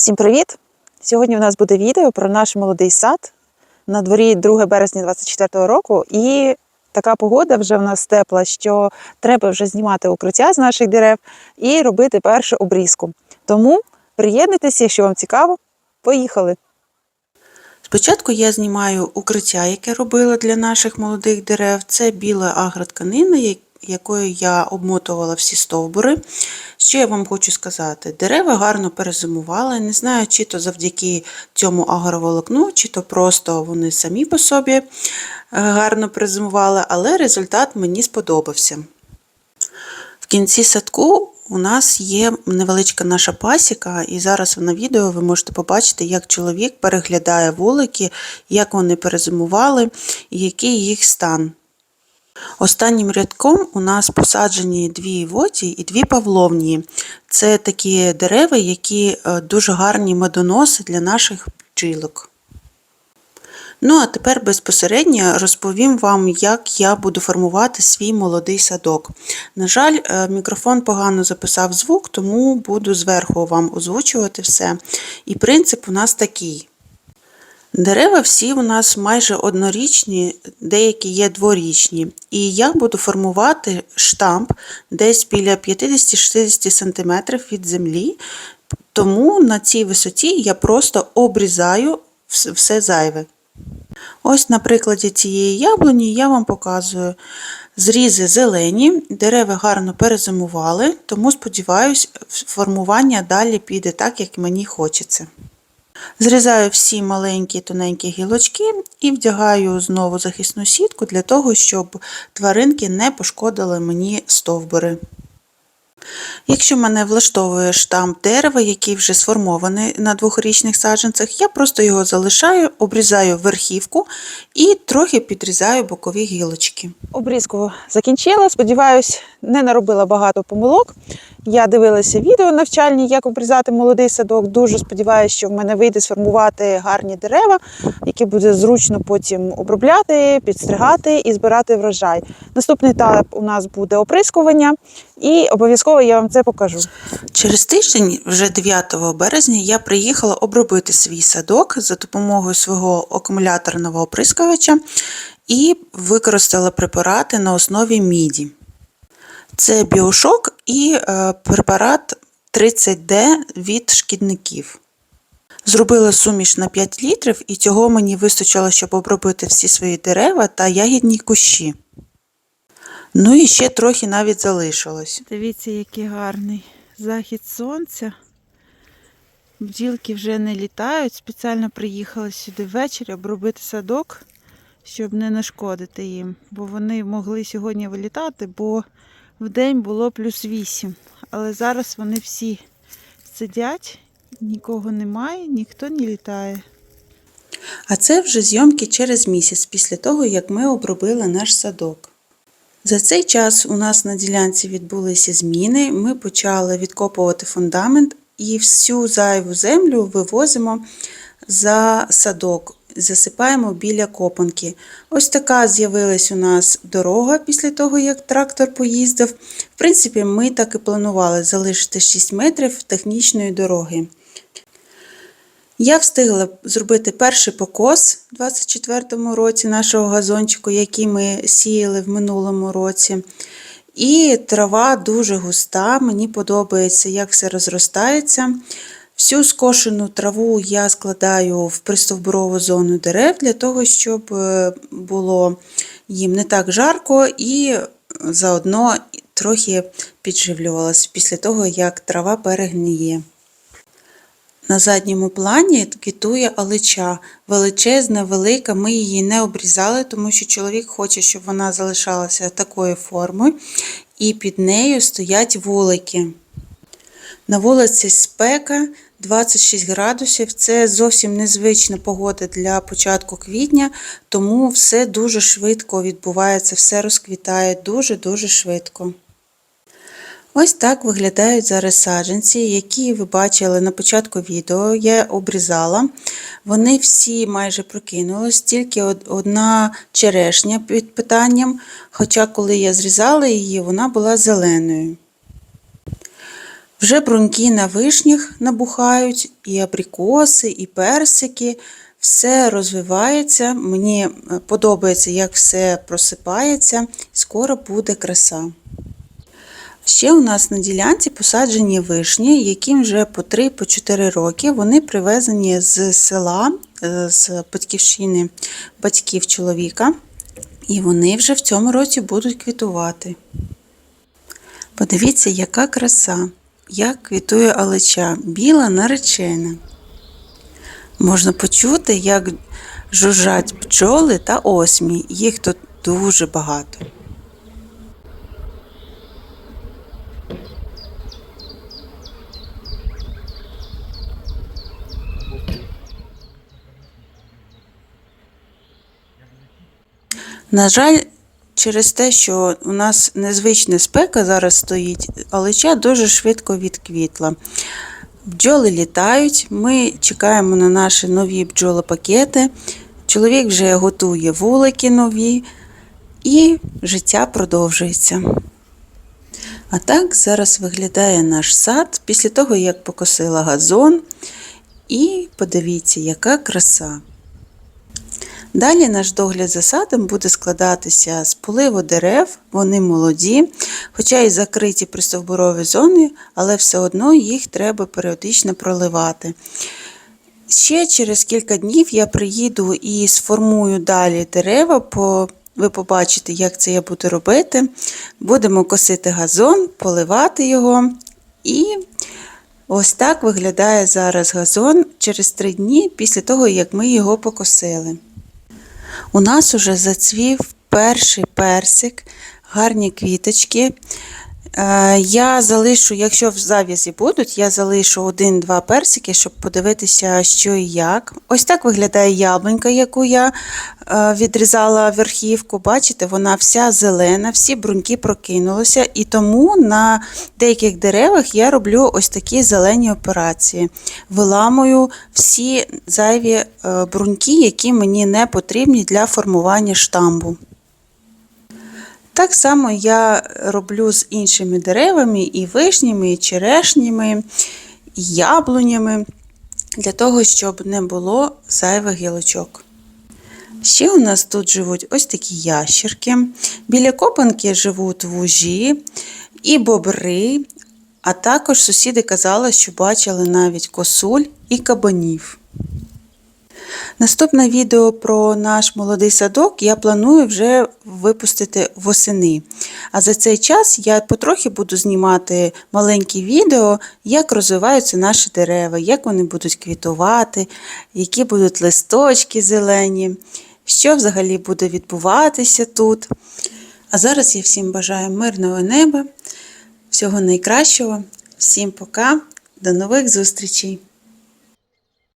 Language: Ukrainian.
Всім привіт! Сьогодні у нас буде відео про наш молодий сад. На дворі 2 березня 2024 року, і така погода вже в нас тепла, що треба вже знімати укриття з наших дерев і робити першу обрізку. Тому приєднуйтеся, якщо вам цікаво. Поїхали! Спочатку я знімаю укриття, яке робила для наших молодих дерев. Це біла агротканина, якою я обмотувала всі стовбури. Що я вам хочу сказати? Дерева гарно перезимували. Не знаю, чи то завдяки цьому агроволокну, чи то просто вони самі по собі е, гарно перезимували, але результат мені сподобався. В кінці садку у нас є невеличка наша пасіка, і зараз на відео ви можете побачити, як чоловік переглядає вулики, як вони перезимували і який їх стан. Останнім рядком у нас посаджені дві воті і дві павловні. Це такі дерева, які е, дуже гарні медоноси для наших бджілок. Ну, а тепер безпосередньо розповім вам, як я буду формувати свій молодий садок. На жаль, е, мікрофон погано записав звук, тому буду зверху вам озвучувати все. І принцип у нас такий. Дерева всі у нас майже однорічні, деякі є дворічні. І я буду формувати штамп десь біля 50-60 см від землі, тому на цій висоті я просто обрізаю все зайве. Ось на прикладі цієї яблуні я вам показую. Зрізи зелені, дерева гарно перезимували, тому сподіваюсь, формування далі піде так, як мені хочеться. Зрізаю всі маленькі тоненькі гілочки і вдягаю знову захисну сітку для того, щоб тваринки не пошкодили мені стовбури. Якщо мене влаштовує штамп дерева, який вже сформований на двохрічних саджанцях, я просто його залишаю, обрізаю верхівку і трохи підрізаю бокові гілочки. Обрізку закінчила. Сподіваюсь, не наробила багато помилок. Я дивилася відео навчальні, як обрізати молодий садок. Дуже сподіваюся, що в мене вийде сформувати гарні дерева, які буде зручно потім обробляти, підстригати і збирати врожай. Наступний етап у нас буде оприскування, і обов'язково я вам це покажу. Через тиждень, вже 9 березня, я приїхала обробити свій садок за допомогою свого акумуляторного оприскувача і використала препарати на основі міді. Це біошок і е, препарат 30D від шкідників. Зробила суміш на 5 літрів, і цього мені вистачило, щоб обробити всі свої дерева та ягідні кущі. Ну і ще трохи навіть залишилось. Дивіться, який гарний захід сонця. Бджілки вже не літають. Спеціально приїхали сюди ввечері обробити садок, щоб не нашкодити їм. Бо вони могли сьогодні вилітати, бо в день було плюс 8. Але зараз вони всі сидять, нікого немає, ніхто не літає. А це вже зйомки через місяць після того, як ми обробили наш садок. За цей час у нас на ділянці відбулися зміни. Ми почали відкопувати фундамент і всю зайву землю вивозимо за садок, засипаємо біля копанки. Ось така з'явилась у нас дорога після того, як трактор поїздив. В принципі, ми так і планували залишити 6 метрів технічної дороги. Я встигла зробити перший покос у 24-му році нашого газончику, який ми сіяли в минулому році. І трава дуже густа, мені подобається, як все розростається. Всю скошену траву я складаю в пристовбурову зону дерев для того, щоб е, було їм не так жарко і заодно трохи підживлювалася після того, як трава перегніє. На задньому плані квітує алича. Величезна, велика. Ми її не обрізали, тому що чоловік хоче, щоб вона залишалася такої форми. І під нею стоять вулики. На вулиці спека 26 градусів. Це зовсім незвична погода для початку квітня, тому все дуже швидко відбувається, все розквітає дуже-дуже швидко. Ось так виглядають зараз саджанці, які ви бачили на початку відео. Я обрізала. Вони всі майже прокинулись, тільки одна черешня під питанням, хоча коли я зрізала її, вона була зеленою. Вже бруньки на вишнях набухають, і абрикоси, і персики. Все розвивається. Мені е, подобається, як все просипається. Скоро буде краса. Ще у нас на ділянці посаджені вишні, яким вже по 3-4 роки. Вони привезені з села, е, з батьківщини батьків чоловіка. І вони вже в цьому році будуть квітувати. Подивіться, яка краса, як квітує алеча, біла наречена. Можна почути, як жужжать бджоли та осмі. Їх тут дуже багато. На жаль, через те, що у нас незвична спека зараз стоїть, алеча дуже швидко відквітла. Бджоли літають, ми чекаємо на наші нові бджолопакети. Чоловік вже готує вулики нові, і життя продовжується. А так зараз виглядає наш сад після того, як покосила газон. І подивіться, яка краса. Далі наш догляд за садом буде складатися з поливу дерев, вони молоді, хоча і закриті пристовбурові зони, але все одно їх треба періодично проливати. Ще через кілька днів я приїду і сформую далі дерева, по... ви побачите, як це я буду робити. Будемо косити газон, поливати його. І ось так виглядає зараз газон через три дні після того, як ми його покосили. У нас уже зацвів перший персик, гарні квіточки. Е, Я залишу, якщо в зав'язі будуть, я залишу один-два персики, щоб подивитися, що і як. Ось так виглядає яблунька, яку я е, відрізала верхівку. Бачите, вона вся зелена, всі бруньки прокинулися, і тому на деяких деревах я роблю ось такі зелені операції. Виламую всі зайві е, бруньки, які мені не потрібні для формування штамбу. Так само я роблю з іншими деревами, і вишнями, і черешнями, і яблунями, для того, щоб не було зайвих гілочок. Ще у нас тут живуть ось такі ящерки. Біля копанки живуть вужі і бобри, а також сусіди казали, що бачили навіть косуль і кабанів. Наступне відео про наш молодий садок я планую вже випустити восени. А за цей час я потрохи буду знімати маленькі відео, як розвиваються наші дерева, як вони будуть квітувати, які будуть листочки зелені, що взагалі буде відбуватися тут. А зараз я всім бажаю мирного неба, всього найкращого, всім пока, до нових зустрічей!